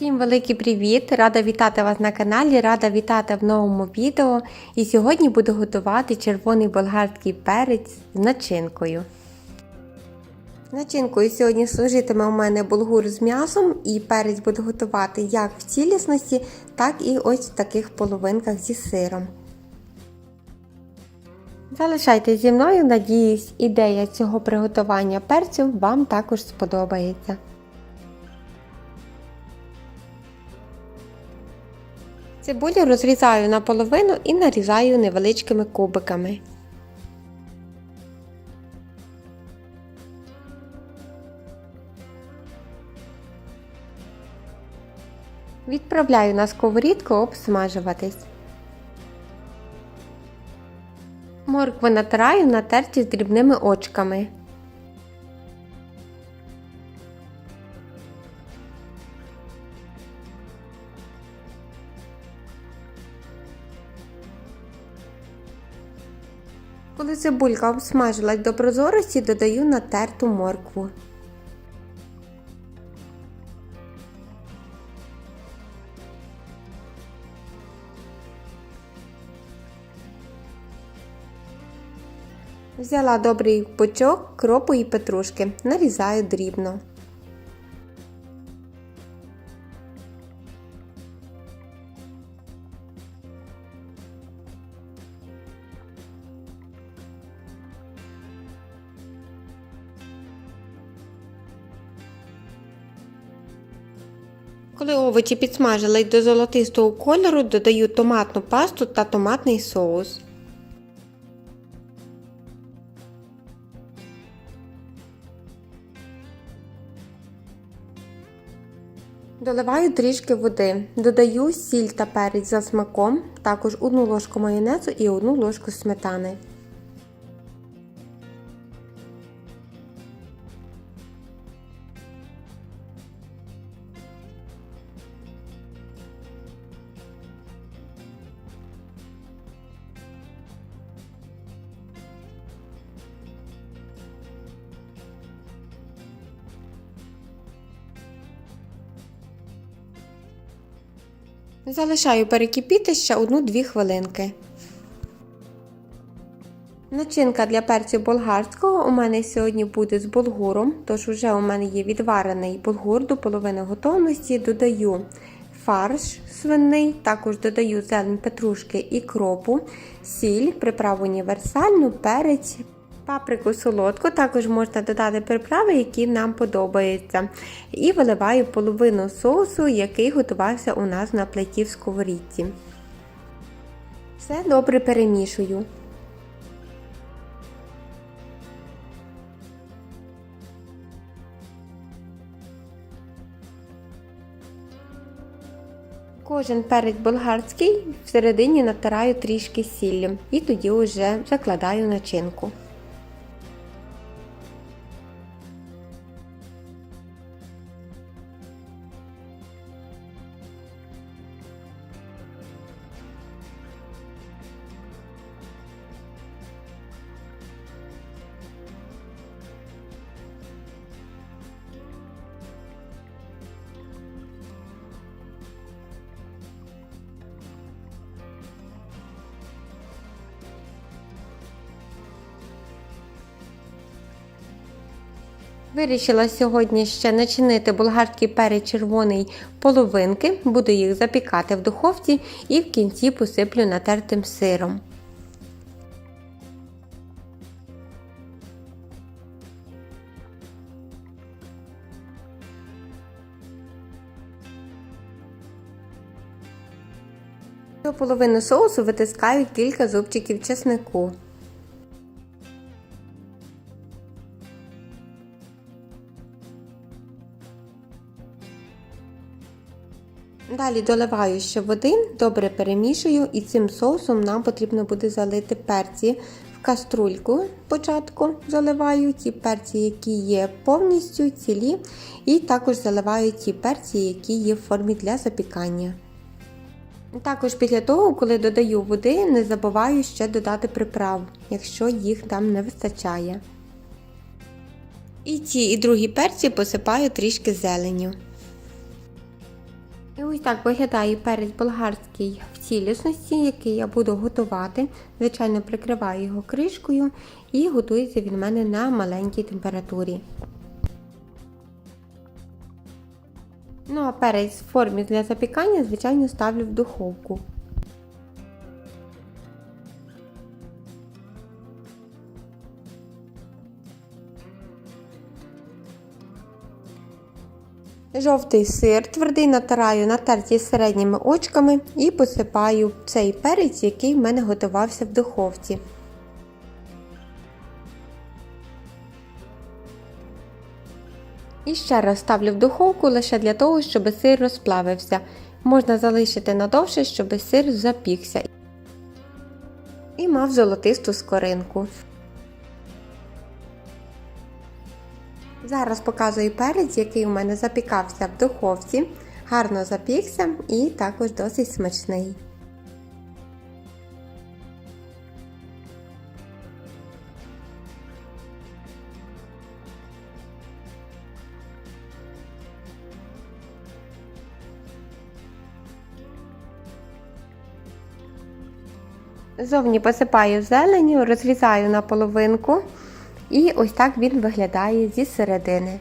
Всім великий привіт! Рада вітати вас на каналі, рада вітати в новому відео. І сьогодні буду готувати червоний болгарський перець з начинкою. Начинкою сьогодні служитиме у мене булгур з м'ясом і перець буду готувати як в цілісності, так і ось в таких половинках зі сиром. Залишайтесь зі мною, надіюсь, ідея цього приготування перцю вам також сподобається. Цибулю розрізаю наполовину і нарізаю невеличкими кубиками. Відправляю на сковорідку обсмажуватись. Моркву натираю на терті з дрібними очками. Коли цибулька обсмажилась до прозорості, додаю натерту моркву. Взяла добрий пучок кропу і петрушки, нарізаю дрібно. Коли овочі підсмажились до золотистого кольору, додаю томатну пасту та томатний соус. Доливаю трішки води, додаю сіль та перець за смаком, також одну ложку майонезу і одну ложку сметани. Залишаю перекипіти ще 1-2 хвилинки. Начинка для перцю болгарського у мене сьогодні буде з булгуром, тож вже у мене є відварений булгур до половини готовності. Додаю фарш свинний, також додаю зелень петрушки і кропу, сіль, приправу універсальну, перець, паприку солодку, також можна додати приправи, які нам подобаються. І виливаю половину соусу, який готувався у нас на плиті в сковорідці. Все добре перемішую. Кожен перець болгарський всередині натираю трішки сіллю і тоді вже закладаю начинку. Вирішила сьогодні ще начинити болгарський перець червоний половинки, буду їх запікати в духовці і в кінці посиплю натертим сиром. До половини соусу витискаю кілька зубчиків чеснику. Далі доливаю ще води, добре перемішую і цим соусом нам потрібно буде залити перці в каструльку. Спочатку заливаю ті перці, які є повністю цілі, і також заливаю ті перці, які є в формі для запікання. Також після того, коли додаю води, не забуваю ще додати приправ, якщо їх там не вистачає. І ті і другі перці посипаю трішки зеленню. І ось так виглядає перець болгарський в цілісності, який я буду готувати. Звичайно, прикриваю його кришкою і готується він в мене на маленькій температурі. Ну а перець в формі для запікання, звичайно, ставлю в духовку. Жовтий сир твердий натираю на терті середніми очками і посипаю цей перець, який в мене готувався в духовці. І ще раз ставлю в духовку лише для того, щоб сир розплавився. Можна залишити надовше, щоб сир запікся і мав золотисту скоринку. Зараз показую перець, який у мене запікався в духовці. Гарно запікся і також досить смачний. Зовні посипаю зеленю, розрізаю на половинку. І ось так він виглядає зі середини.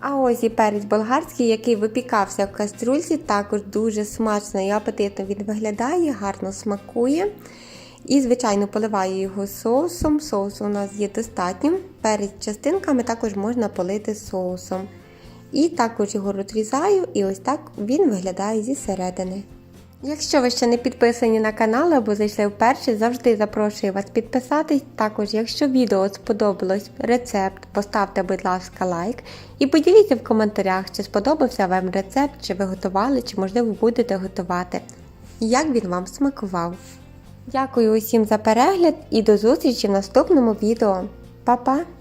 А ось і перець болгарський, який випікався в каструльці, також дуже смачно і апетитно він виглядає, гарно смакує. І, звичайно, поливаю його соусом. Соусу у нас є достатньо. Перець частинками також можна полити соусом. І також його розрізаю, і ось так він виглядає зі середини. Якщо ви ще не підписані на канал або зайшли вперше, завжди запрошую вас підписатись. Також, якщо відео сподобалось рецепт, поставте, будь ласка, лайк і поділіться в коментарях, чи сподобався вам рецепт, чи ви готували, чи можливо будете готувати. Як він вам смакував. Дякую усім за перегляд і до зустрічі в наступному відео. Па-па!